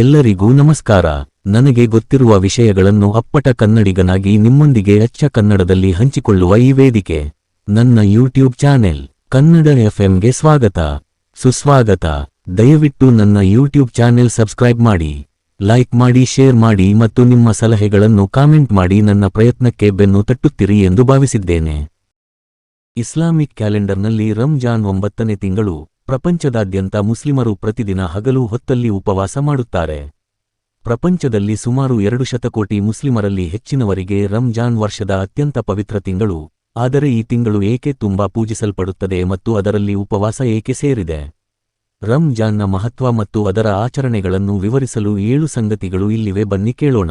ಎಲ್ಲರಿಗೂ ನಮಸ್ಕಾರ. ನನಗೆ ಗೊತ್ತಿರುವ ವಿಷಯಗಳನ್ನು ಅಪ್ಪಟ ಕನ್ನಡಿಗನಾಗಿ ನಿಮ್ಮೊಂದಿಗೆ ಅಚ್ಚ ಕನ್ನಡದಲ್ಲಿ ಹಂಚಿಕೊಳ್ಳುವ ಈ ವೇದಿಕೆ. ನನ್ನ ಯೂಟ್ಯೂಬ್ ಚಾನೆಲ್, ಕನ್ನಡ ಎಫ್ಎಂಗೆ ಸ್ವಾಗತ. ಸುಸ್ವಾಗತ. ದಯವಿಟ್ಟು ನನ್ನ ಯೂಟ್ಯೂಬ್ ಚಾನೆಲ್ ಸಬ್ಸ್ಕ್ರೈಬ್ ಮಾಡಿ. ಲೈಕ್ ಮಾಡಿ, ಶೇರ್ ಮಾಡಿ ಮತ್ತು ನಿಮ್ಮ ಸಲಹೆಗಳನ್ನು ಕಾಮೆಂಟ್ ಮಾಡಿ ನನ್ನ ಪ್ರಯತ್ನಕ್ಕೆ ಬೆನ್ನು ತಟ್ಟುತ್ತಿರಿ ಎಂದು ಭಾವಿಸಿದ್ದೇನೆ. ಇಸ್ಲಾಮಿಕ್ ಕ್ಯಾಲೆಂಡರ್ನಲ್ಲಿ ರಂಜಾನ್ ಒಂಬತ್ತನೇ ತಿಂಗಳು ಪ್ರಪಂಚದಾದ್ಯಂತ ಮುಸ್ಲಿಮರು ಪ್ರತಿದಿನ ಹಗಲು ಹೊತ್ತಲ್ಲಿ ಉಪವಾಸ ಮಾಡುತ್ತಾರೆ. ಪ್ರಪಂಚದಲ್ಲಿ ಸುಮಾರು ಎರಡು ಶತಕೋಟಿ ಮುಸ್ಲಿಮರಲ್ಲಿ ಹೆಚ್ಚಿನವರಿಗೆ ರಂಜಾನ್ ವರ್ಷದ ಅತ್ಯಂತ ಪವಿತ್ರ ತಿಂಗಳು. ಆದರೆ ಈ ತಿಂಗಳು ಏಕೆ ತುಂಬಾ ಪೂಜಿಸಲ್ಪಡುತ್ತದೆ ಮತ್ತು ಅದರಲ್ಲಿ ಉಪವಾಸ ಏಕೆ ಸೇರಿದೆ? ರಂಜಾನ್ನ ಮಹತ್ವ ಮತ್ತು ಅದರ ಆಚರಣೆಗಳನ್ನು ವಿವರಿಸಲು ಏಳು ಸಂಗತಿಗಳು ಇಲ್ಲಿವೆ ಬನ್ನಿ ಕೇಳೋಣ.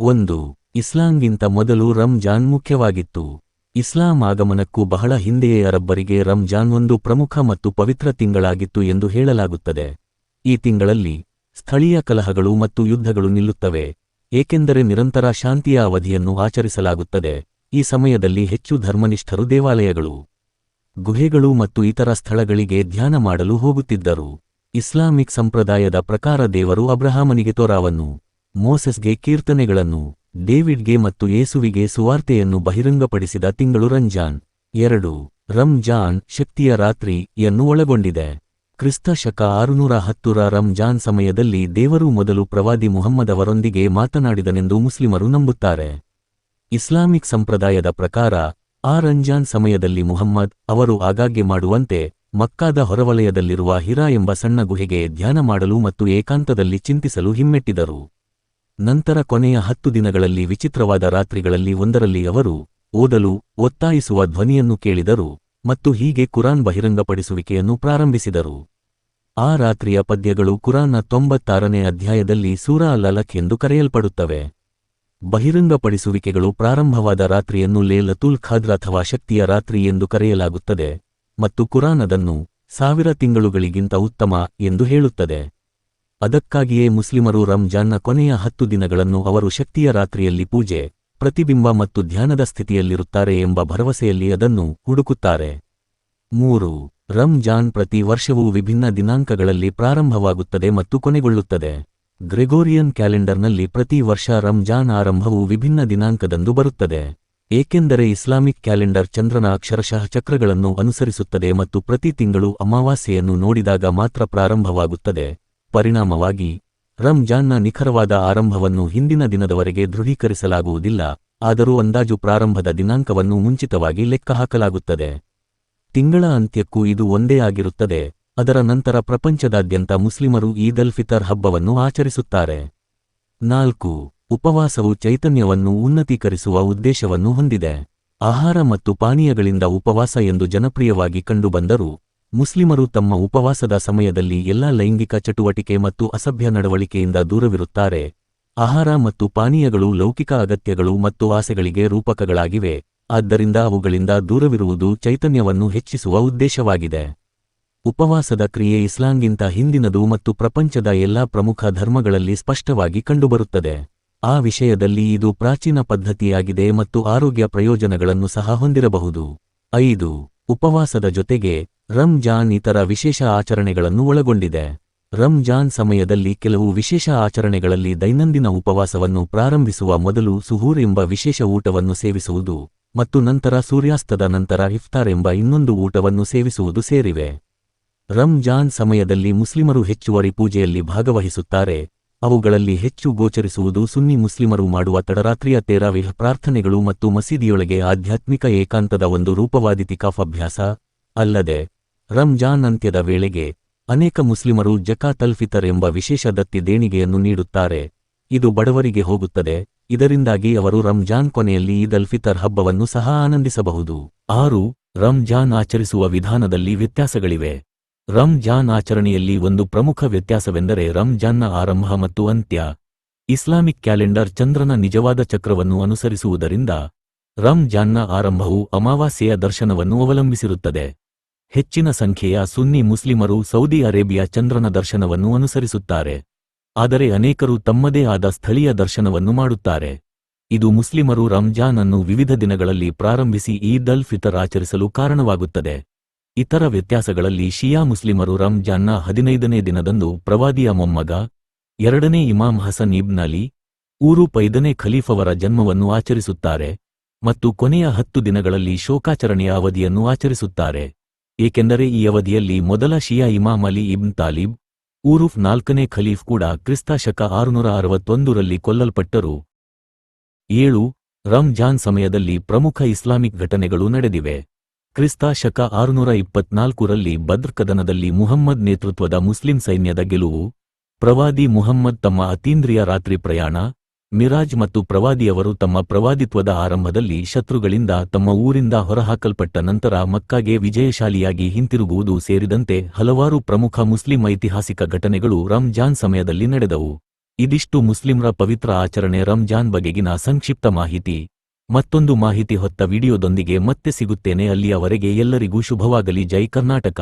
ಒಂದು, ಇಸ್ಲಾಂಗಿಂತ ಮೊದಲು ರಂಜಾನ್ ಮುಖ್ಯವಾಗಿತ್ತು. ಇಸ್ಲಾಂ ಆಗಮನಕ್ಕೂ ಬಹಳ ಹಿಂದೆಯೇ ಅರಬ್ಬರಿಗೆ ರಂಜಾನ್ ಒಂದು ಪ್ರಮುಖ ಮತ್ತು ಪವಿತ್ರ ತಿಂಗಳಾಗಿತ್ತು ಎಂದು ಹೇಳಲಾಗುತ್ತದೆ. ಈ ತಿಂಗಳಲ್ಲಿ ಸ್ಥಳೀಯ ಕಲಹಗಳು ಮತ್ತು ಯುದ್ಧಗಳು ನಿಲ್ಲುತ್ತವೆ, ಏಕೆಂದರೆ ನಿರಂತರ ಶಾಂತಿಯ ಅವಧಿಯನ್ನು ಆಚರಿಸಲಾಗುತ್ತದೆ. ಈ ಸಮಯದಲ್ಲಿ ಹೆಚ್ಚು ಧರ್ಮನಿಷ್ಠರು ದೇವಾಲಯಗಳು, ಗುಹೆಗಳು ಮತ್ತು ಇತರ ಸ್ಥಳಗಳಿಗೆ ಧ್ಯಾನ ಮಾಡಲು ಹೋಗುತ್ತಿದ್ದರು. ಇಸ್ಲಾಮಿಕ್ ಸಂಪ್ರದಾಯದ ಪ್ರಕಾರ ದೇವರು ಅಬ್ರಹಾಮನಿಗೆ ತೋರಾವನ್ನು ಮೋಸೆಸ್ಗೆ ಕೀರ್ತನೆಗಳನ್ನು ಡೇವಿಡ್ಗೆ ಮತ್ತು ಯೇಸುವಿಗೆ ಸುವಾರ್ತೆಯನ್ನು ಬಹಿರಂಗಪಡಿಸಿದ ತಿಂಗಳು ರಂಜಾನ್ ಎರಡು. ರಂಜಾನ್ ಶಕ್ತಿಯ ರಾತ್ರಿ ಯನ್ನು ಒಳಗೊಂಡಿದೆ. ಕ್ರಿಸ್ತ ಶಕ ಆರುನೂರ ಹತ್ತುರ ರಂಜಾನ್ ಸಮಯದಲ್ಲಿ ದೇವರು ಮೊದಲು ಪ್ರವಾದಿ ಮುಹಮ್ಮದ್ ಅವರೊಂದಿಗೆ ಮಾತನಾಡಿದನೆಂದು ಮುಸ್ಲಿಮರು ನಂಬುತ್ತಾರೆ. ಇಸ್ಲಾಮಿಕ್ ಸಂಪ್ರದಾಯದ ಪ್ರಕಾರ, ಆ ರಂಜಾನ್ ಸಮಯದಲ್ಲಿ ಮುಹಮ್ಮದ್ ಅವರು ಆಗಾಗ್ಗೆ ಮಾಡುವಂತೆ ಮಕ್ಕಾದ ಹೊರವಲಯದಲ್ಲಿರುವ ಹಿರಾ ಎಂಬ ಸಣ್ಣ ಗುಹೆಗೆ ಧ್ಯಾನ ಮಾಡಲು ಮತ್ತು ಏಕಾಂತದಲ್ಲಿ ಚಿಂತಿಸಲು ಹಿಮ್ಮೆಟ್ಟಿದರು. ನಂತರ ಕೊನೆಯ ಹತ್ತು ದಿನಗಳಲ್ಲಿ ವಿಚಿತ್ರವಾದ ರಾತ್ರಿಗಳಲ್ಲಿ ಒಂದರಲ್ಲಿ ಅವರು ಓದಲು, ಒತ್ತಾಯಿಸುವ ಧ್ವನಿಯನ್ನು ಕೇಳಿದರು ಮತ್ತು ಹೀಗೆ ಕುರಾನ್ ಬಹಿರಂಗಪಡಿಸುವಿಕೆಯನ್ನು ಪ್ರಾರಂಭಿಸಿದರು. ಆ ರಾತ್ರಿಯ ಪದ್ಯಗಳು ಕುರಾನ್ನ ತೊಂಬತ್ತಾರನೇ ಅಧ್ಯಾಯದಲ್ಲಿ ಸೂರಾ ಲಲಕ್ ಎಂದು ಕರೆಯಲ್ಪಡುತ್ತವೆ. ಬಹಿರಂಗಪಡಿಸುವಿಕೆಗಳು ಪ್ರಾರಂಭವಾದ ರಾತ್ರಿಯನ್ನು ಲೇಲತುಲ್ ಖಾದ್ರ ಅಥವಾ ಶಕ್ತಿಯ ರಾತ್ರಿ ಎಂದು ಕರೆಯಲಾಗುತ್ತದೆ ಮತ್ತು ಕುರಾನ್ ಅದನ್ನು ಸಾವಿರ ತಿಂಗಳುಗಳಿಗಿಂತ ಉತ್ತಮ ಎಂದು ಹೇಳುತ್ತದೆ. ಅದಕ್ಕಾಗಿಯೇ ಮುಸ್ಲಿಮರು ರಂಜಾನ್ನ ಕೊನೆಯ ಹತ್ತು ದಿನಗಳನ್ನು ಅವರು ಶಕ್ತಿಯ ರಾತ್ರಿಯಲ್ಲಿ ಪೂಜೆ, ಪ್ರತಿಬಿಂಬ ಮತ್ತು ಧ್ಯಾನದ ಸ್ಥಿತಿಯಲ್ಲಿರುತ್ತಾರೆ ಎಂಬ ಭರವಸೆಯಲ್ಲಿ ಅದನ್ನು ಹುಡುಕುತ್ತಾರೆ. ಮೂರು, ರಂಜಾನ್ ಪ್ರತಿ ವರ್ಷವೂ ವಿಭಿನ್ನ ದಿನಾಂಕಗಳಲ್ಲಿ ಪ್ರಾರಂಭವಾಗುತ್ತದೆ ಮತ್ತು ಕೊನೆಗೊಳ್ಳುತ್ತದೆ. ಗ್ರೆಗೋರಿಯನ್ ಕ್ಯಾಲೆಂಡರ್ನಲ್ಲಿ ಪ್ರತಿ ವರ್ಷ ರಂಜಾನ್ ಆರಂಭವು ವಿಭಿನ್ನ ದಿನಾಂಕದಂದು ಬರುತ್ತದೆ. ಏಕೆಂದರೆ ಇಸ್ಲಾಮಿಕ್ ಕ್ಯಾಲೆಂಡರ್ ಚಂದ್ರನ ಅಕ್ಷರಶಃ ಚಕ್ರಗಳನ್ನು ಅನುಸರಿಸುತ್ತದೆ ಮತ್ತು ಪ್ರತಿ ತಿಂಗಳು ಅಮಾವಾಸ್ಯೆಯನ್ನು ನೋಡಿದಾಗ ಮಾತ್ರ ಪ್ರಾರಂಭವಾಗುತ್ತದೆ. ಪರಿಣಾಮವಾಗಿ ರಂಜಾನ್ನ ನಿಖರವಾದ ಆರಂಭವನ್ನು ಹಿಂದಿನ ದಿನದವರೆಗೆ ದೃಢೀಕರಿಸಲಾಗುವುದಿಲ್ಲ, ಆದರೂ ಅಂದಾಜು ಪ್ರಾರಂಭದ ದಿನಾಂಕವನ್ನು ಮುಂಚಿತವಾಗಿ ಲೆಕ್ಕಹಾಕಲಾಗುತ್ತದೆ ತಿಂಗಳ ಅಂತ್ಯಕ್ಕೂ ಇದು ಒಂದೇ ಆಗಿರುತ್ತದೆ, ಅದರ ನಂತರ ಪ್ರಪಂಚದಾದ್ಯಂತ ಮುಸ್ಲಿಮರು ಈದ್ ಅಲ್ ಫಿತರ್ ಹಬ್ಬವನ್ನು ಆಚರಿಸುತ್ತಾರೆ. ನಾಲ್ಕು, ಉಪವಾಸವು ಚೈತನ್ಯವನ್ನು ಉನ್ನತೀಕರಿಸುವ ಉದ್ದೇಶವನ್ನು ಹೊಂದಿದೆ. ಆಹಾರ ಮತ್ತು ಪಾನೀಯಗಳಿಂದ ಉಪವಾಸ ಎಂದು ಜನಪ್ರಿಯವಾಗಿ ಕಂಡುಬಂದರೂ ಮುಸ್ಲಿಮರು ತಮ್ಮ ಉಪವಾಸದ ಸಮಯದಲ್ಲಿ ಎಲ್ಲಾ ಲೈಂಗಿಕ ಚಟುವಟಿಕೆ ಮತ್ತು ಅಸಭ್ಯ ನಡವಳಿಕೆಯಿಂದ ದೂರವಿರುತ್ತಾರೆ. ಆಹಾರ ಮತ್ತು ಪಾನೀಯಗಳು ಲೌಕಿಕ ಅಗತ್ಯಗಳು ಮತ್ತು ಆಸೆಗಳಿಗೆ ರೂಪಕಗಳಾಗಿವೆ. ಆದ್ದರಿಂದ ಅವುಗಳಿಂದ ದೂರವಿರುವುದು ಚೈತನ್ಯವನ್ನು ಹೆಚ್ಚಿಸುವ ಉದ್ದೇಶವಾಗಿದೆ. ಉಪವಾಸದ ಕ್ರಿಯೆ ಇಸ್ಲಾಂಗಿಂತ ಹಿಂದಿನದು ಮತ್ತು ಪ್ರಪಂಚದ ಎಲ್ಲಾ ಪ್ರಮುಖ ಧರ್ಮಗಳಲ್ಲಿ ಸ್ಪಷ್ಟವಾಗಿ ಕಂಡುಬರುತ್ತದೆ. ಆ ವಿಷಯದಲ್ಲಿ ಇದು ಪ್ರಾಚೀನ ಪದ್ಧತಿಯಾಗಿದೆ ಮತ್ತು ಆರೋಗ್ಯ ಪ್ರಯೋಜನಗಳನ್ನು ಸಹ ಹೊಂದಿರಬಹುದು. ಐದು, ಉಪವಾಸದ ಜೊತೆಗೆ ರಂಜಾನ್ ಇತರ ವಿಶೇಷ ಆಚರಣೆಗಳನ್ನು ಒಳಗೊಂಡಿದೆ. ರಂಜಾನ್ ಸಮಯದಲ್ಲಿ ಕೆಲವು ವಿಶೇಷ ಆಚರಣೆಗಳಲ್ಲಿ ದೈನಂದಿನ ಉಪವಾಸವನ್ನು ಪ್ರಾರಂಭಿಸುವ ಮೊದಲು ಸುಹೂರ್ ಎಂಬ ವಿಶೇಷ ಊಟವನ್ನು ಸೇವಿಸುವುದು ಮತ್ತು ನಂತರ ಸೂರ್ಯಾಸ್ತದ ನಂತರ ಇಫ್ತಾರ್ ಎಂಬ ಇನ್ನೊಂದು ಊಟವನ್ನು ಸೇವಿಸುವುದು ಸೇರಿವೆ. ರಂಜಾನ್ ಸಮಯದಲ್ಲಿ ಮುಸ್ಲಿಮರು ಹೆಚ್ಚುವರಿ ಪೂಜೆಯಲ್ಲಿ ಭಾಗವಹಿಸುತ್ತಾರೆ. ಅವುಗಳಲ್ಲಿ ಹೆಚ್ಚು ಗೋಚರಿಸುವುದು ಸುನ್ನಿ ಮುಸ್ಲಿಮರು ಮಾಡುವ ತಡರಾತ್ರಿಯ ತೇರಾವಿಹ ಪ್ರಾರ್ಥನೆಗಳು ಮತ್ತು ಮಸೀದಿಯೊಳಗೆ ಆಧ್ಯಾತ್ಮಿಕ ಏಕಾಂತದ ಒಂದು ರೂಪವಾದಿತಿಕಾಫ್ ಅಭ್ಯಾಸ ಅಲ್ಲದೆ ರಂಜಾನ್ ಅಂತ್ಯದ ವೇಳೆಗೆ ಅನೇಕ ಮುಸ್ಲಿಮರು ಜಕಾತ್ ಅಲ್ ಫಿತರ್ ಎಂಬ ವಿಶೇಷ ದತ್ತಿ ದೇಣಿಗೆಯನ್ನು ನೀಡುತ್ತಾರೆ. ಇದು ಬಡವರಿಗೆ ಹೋಗುತ್ತದೆ. ಇದರಿಂದಾಗಿ ಅವರು ರಂಜಾನ್ ಕೊನೆಯಲ್ಲಿ ಈದ್ ದಲ್ಫಿತರ್ ಹಬ್ಬವನ್ನು ಸಹ ಆನಂದಿಸಬಹುದು. ಆರು, ರಂಜಾನ್ ಆಚರಿಸುವ ವಿಧಾನದಲ್ಲಿ ವ್ಯತ್ಯಾಸಗಳಿವೆ. ರಂಜಾನ್ ಆಚರಣೆಯಲ್ಲಿ ಒಂದು ಪ್ರಮುಖ ವ್ಯತ್ಯಾಸವೆಂದರೆ ರಂಜಾನ್ನ ಆರಂಭ ಮತ್ತು ಅಂತ್ಯ. ಇಸ್ಲಾಮಿಕ್ ಕ್ಯಾಲೆಂಡರ್ ಚಂದ್ರನ ನಿಜವಾದ ಚಕ್ರವನ್ನು ಅನುಸರಿಸುವುದರಿಂದ ರಂಜಾನ್ನ ಆರಂಭವು ಅಮಾವಾಸ್ಯೆಯ ದರ್ಶನವನ್ನು ಅವಲಂಬಿಸಿರುತ್ತದೆ. ಹೆಚ್ಚಿನ ಸಂಖ್ಯೆಯ ಸುನ್ನಿ ಮುಸ್ಲಿಮರು ಸೌದಿ ಅರೇಬಿಯಾ ಚಂದ್ರನ ದರ್ಶನವನ್ನು ಅನುಸರಿಸುತ್ತಾರೆ. ಆದರೆ ಅನೇಕರು ತಮ್ಮದೇ ಆದ ಸ್ಥಳೀಯ ದರ್ಶನವನ್ನು ಮಾಡುತ್ತಾರೆ. ಇದು ಮುಸ್ಲಿಮರು ರಂಜಾನ್ ಅನ್ನು ವಿವಿಧ ದಿನಗಳಲ್ಲಿ ಪ್ರಾರಂಭಿಸಿ ಈದ್ ಅಲ್ ಫಿತರ್ ಆಚರಿಸಲು ಕಾರಣವಾಗುತ್ತದೆ. ಇತರ ವ್ಯತ್ಯಾಸಗಳಲ್ಲಿ ಶಿಯಾ ಮುಸ್ಲಿಮರು ರಂಜಾನ್ನ ಹದಿನೈದನೇ ದಿನದಂದು ಪ್ರವಾದಿಯ ಮೊಮ್ಮಗ, ಎರಡನೇ ಇಮಾಮ್ ಹಸನ್ ಇಬ್ನ್ ಅಲಿ ಊರು ಪೈದನೇ ಖಲೀಫವರ ಜನ್ಮವನ್ನು ಆಚರಿಸುತ್ತಾರೆ ಮತ್ತು ಕೊನೆಯ ಹತ್ತು ದಿನಗಳಲ್ಲಿ ಶೋಕಾಚರಣೆಯ ಅವಧಿಯನ್ನು ಆಚರಿಸುತ್ತಾರೆ. ಏಕೆಂದರೆ ಈ ಅವಧಿಯಲ್ಲಿ ಮೊದಲ ಶಿಯಾ ಇಮಾಮ್ ಅಲಿ ಇಬ್ನ್ ತಾಲಿಬ್ ಊರುಫ್ ನಾಲ್ಕನೇ ಖಲೀಫ್ ಕೂಡ ಕ್ರಿಸ್ತ ಶಕ ಆರುನೂರ ಅರವತ್ತೊಂದರಲ್ಲಿ ಕೊಲ್ಲಲ್ಪಟ್ಟರು. ಏಳು, ರಂಜಾನ್ ಸಮಯದಲ್ಲಿ ಪ್ರಮುಖ ಇಸ್ಲಾಮಿಕ್ ಘಟನೆಗಳು ನಡೆದಿವೆ. ಕ್ರಿಸ್ತ ಶಕ ಆರುನೂರ ಇಪ್ಪತ್ನಾಲ್ಕರಲ್ಲಿ ಬದ್ರ್ ಕದನದಲ್ಲಿ ಮುಹಮ್ಮದ್ ನೇತೃತ್ವದ ಮುಸ್ಲಿಂ ಸೈನ್ಯದ ಗೆಲುವು, ಪ್ರವಾದಿ ಮುಹಮ್ಮದ್ ತಮ್ಮ ಅತೀಂದ್ರಿಯ ರಾತ್ರಿ ಪ್ರಯಾಣ ಮಿರಾಜ್ ಮತ್ತು ಪ್ರವಾದಿಯವರು ತಮ್ಮ ಪ್ರವಾದಿತ್ವದ ಆರಂಭದಲ್ಲಿ ಶತ್ರುಗಳಿಂದ ತಮ್ಮ ಊರಿಂದ ಹೊರಹಾಕಲ್ಪಟ್ಟ ನಂತರ ಮಕ್ಕಾಗೆ ವಿಜಯಶಾಲಿಯಾಗಿ ಹಿಂತಿರುಗುವುದು ಸೇರಿದಂತೆ ಹಲವಾರು ಪ್ರಮುಖ ಮುಸ್ಲಿಂ ಐತಿಹಾಸಿಕ ಘಟನೆಗಳು ರಂಜಾನ್ ಸಮಯದಲ್ಲಿ ನಡೆದವು. ಇದಿಷ್ಟು ಮುಸ್ಲಿಂರ ಪವಿತ್ರ ಆಚರಣೆ ರಂಜಾನ್ ಬಗೆಗಿನ ಸಂಕ್ಷಿಪ್ತ ಮಾಹಿತಿ. ಮತ್ತೊಂದು ಮಾಹಿತಿ ಹೊತ್ತ ವಿಡಿಯೋದೊಂದಿಗೆ ಮತ್ತೆ ಸಿಗುತ್ತೇನೆ ಅಲ್ಲಿಯವರೆಗೆ ಎಲ್ಲರಿಗೂ ಶುಭವಾಗಲಿ. ಜೈ ಕರ್ನಾಟಕ.